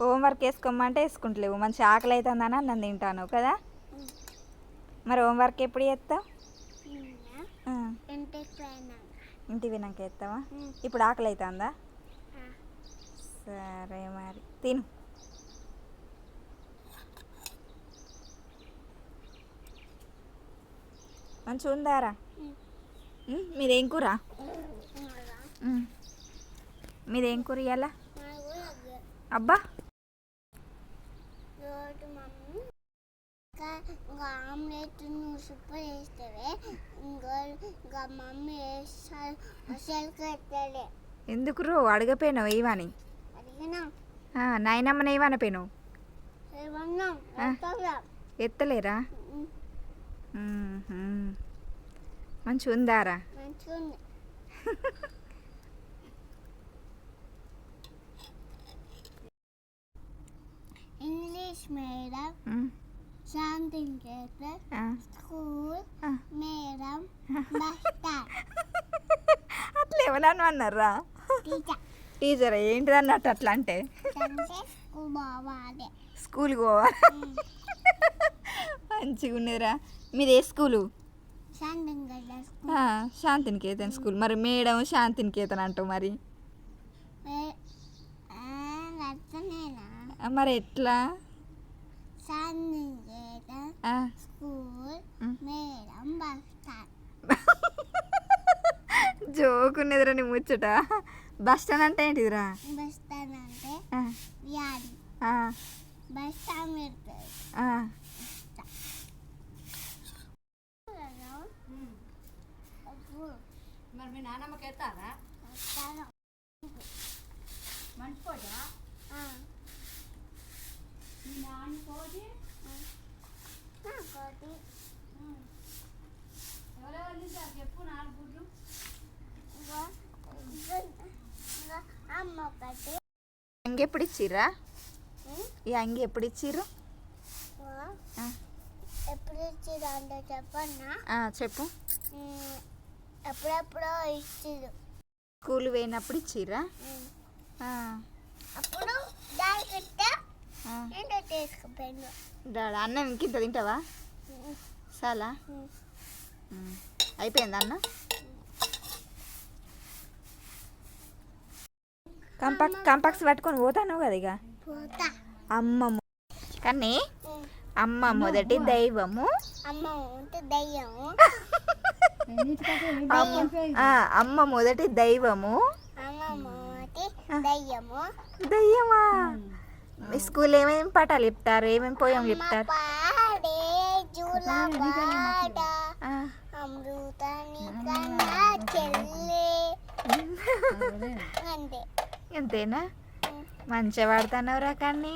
Homework వేసుకోమంటే వేసుకుంటలేవు. మంచి ఆకలి అవుతుందని అన్నం తింటాను కదా? మరి హోంవర్క్ ఎప్పుడు చేస్తావు? ఇంటికి వినాక చేస్తావా? ఇప్పుడు ఆకలి అవుతుందా సరే మరి. తిను. మంచిగా ఉందారా? మీదేం కూర. మీదేం? కూర ఇవ్వాలా అబ్బా రోజు మమ్మీ ఇంకా ఇంకా ఆమ్లెట్ నువ్వు సూపర్ వేస్తావే ఇంకా మమ్మీ వేస్తారు అసలు కట్టలే ఎందుకు రో అడగపోయినావు అడిగినా నాయనమ్మని ఆ. ఎత్తగా ఎత్తలేరా. మంచిగా ఉందారా ఇంగ్లీష్ మేడం ఆ. మేడం మాస్టర్ అట్లా ఎవరన్నా అన్నారా? టీచర్ టీచర్ ఏంటిది అన్నట్టు అట్లా అంటే స్కూల్ పోవాలి. స్కూల్కి పోవాలి మంచిగా ఉన్నదిరా. మీది ఏ స్కూలు? శాంతినికేతన్ స్కూల్. మరి మేడం శాంతినికేతన్ అంటావు మరి? మరి ఎట్లా? స్కూల్. మేడం మాస్టర్ జోక్ ఉన్నదిరా నీ ముచ్చట. బస్ స్టాండ్ అంటే ఏంటిదిరా? బస్ స్టాండ్ అంటే ఆ, వ్యాధి. ఆ, బస్ స్టాండ్ పెడతారు. ఆ. మరి మీ నాన్నమ్మకి ఎత్తారా? వస్తాను అంగి ఎప్పుడు ఇచ్చిర్రా ఈ అంగి ఎప్పుడు ఇచ్చిర్రు. ఎప్పుడు ఇచ్చిరు అంటే చెప్పన్నా చెప్పు ఎప్పుడెప్పుడో ఇచ్చిరు స్కూల్ పోయినప్పుడు ఇచ్చిర్రా అప్పుడు అన్నం ఇంకింత తింటావా? చాలా అయిపోయింది అన్న? కంపాక్ కంపాక్స్ పట్టుకొని పోతాను కదా ఇక. పోతా. అమ్మమ్మ కానీ అమ్మ మొదటి దైవము. అమ్మ ఉంటే దయ్యం అమ్మ ఆ, అమ్మ మొదటి దైవము. అమ్మ దయ్యము? మీ స్కూల్ ఏమేమి పాఠాలు చెప్తారు? ఏమేమి పోయం అమ్మ చెప్తారు? అంతేనా? ఉమ్, మంచిగా పాడుతున్నావురా కానీ?